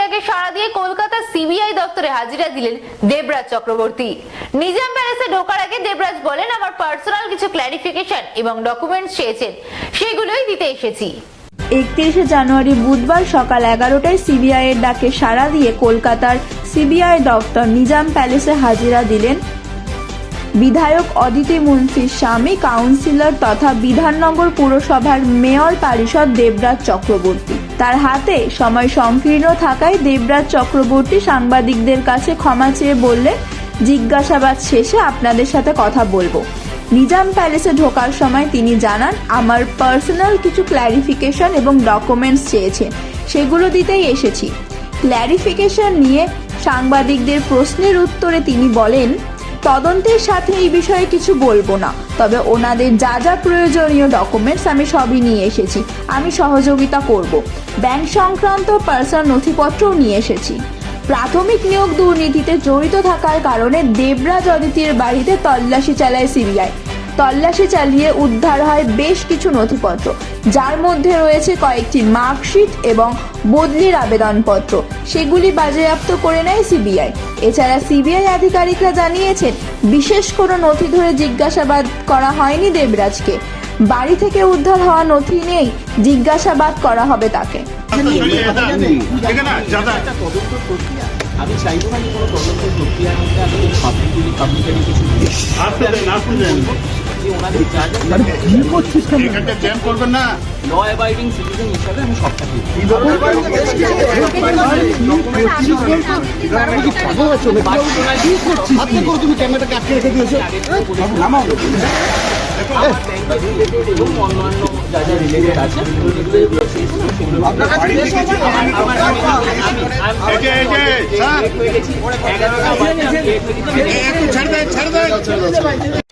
ডাকে সাড়া দিয়ে কলকাতা সিবিআই দপ্তরে হাজিরা দিলেন দেবরাজ চক্রবর্তী। নিজাম প্যালেসে ঢোকার আগে দেবরাজ বলেন, আমার পার্সোনাল কিছু ক্ল্যারিফিকেশন এবং ডকুমেন্টস চেয়েছেন, সেগুলোই দিতে এসেছি। একত্রিশে জানুয়ারি বুধবার সকাল এগারোটায় সিবিআই এর ডাকে সাড়া দিয়ে কলকাতার সিবিআই দপ্তর নিজাম প্যালেসে হাজিরা দিলেন বিধায়ক অদিতি মুন্সির স্বামী, কাউন্সিলর তথা বিধাননগর পুরসভার মেয়র পারিষদ দেবরাজ চক্রবর্তী। তার হাতে সময় সংকীর্ণ থাকায় দেবরাজ চক্রবর্তী সাংবাদিকদের কাছে ক্ষমা চেয়ে বললেন, জিজ্ঞাসাবাদ শেষে আপনাদের সাথে কথা বলব। নিজাম প্যালেসে ঢোকার সময় তিনি জানান, আমার পার্সোনাল কিছু ক্ল্যারিফিকেশন এবং ডকুমেন্টস চেয়েছে, সেগুলো দিতেই এসেছি। ক্ল্যারিফিকেশন নিয়ে সাংবাদিকদের প্রশ্নের উত্তরে তিনি বলেন তদন্তের সাথে এই বিষয়ে কিছু বলব না। তবে ওনাদের যা যা প্রয়োজনীয় ডকুমেন্টস আমি সবই নিয়ে এসেছি। আমি সহযোগিতা করব। ব্যাংক সংক্রান্ত পার্সোনাল নথিপত্রও নিয়ে এসেছি। প্রাথমিক নিয়োগ দুর্নীতিতে জড়িত থাকার কারণে দেবরাজ অদিতির বাড়িতে তল্লাশি চালায় সিবিআই। তল্লাশি চালিয়ে উদ্ধার হয় বেশ কিছু নথিপত্র। যার মধ্যে রয়েছে কয়েকটি মার্কশিট এবং বদলির আবেদনপত্র। সেগুলি বাজেয়াপ্ত করে নেয় সিবিআই। এছাড়া সিবিআই আধিকারিকরা জানিয়েছেন বিশেষ কোনো নথি ধরে জিজ্ঞাসাবাদ করা হয়নি দেবরাজকে। বাড়ি থেকে উদ্ধার হওয়া নথি নেই জিজ্ঞাসাবাদ করা হবে তাকে। আমি চাইব না কোনো তদন্ত প্রক্রিয়ার মধ্যে আমি কিছু যে ওনাদের যা যা এখানটা জ্যাম করবেন না। ল অ্যাবাইডিং সিটিজেন হিসাবে আমি সবটা কি করে তুমি ক্যামেরাটাকে আটকে রেখে দিয়েছ। রিলেটেড এবং অন্যান্য যা যা রিলেটেড আছে। কি- ছেড়ে দেন ছেড়ে দেন।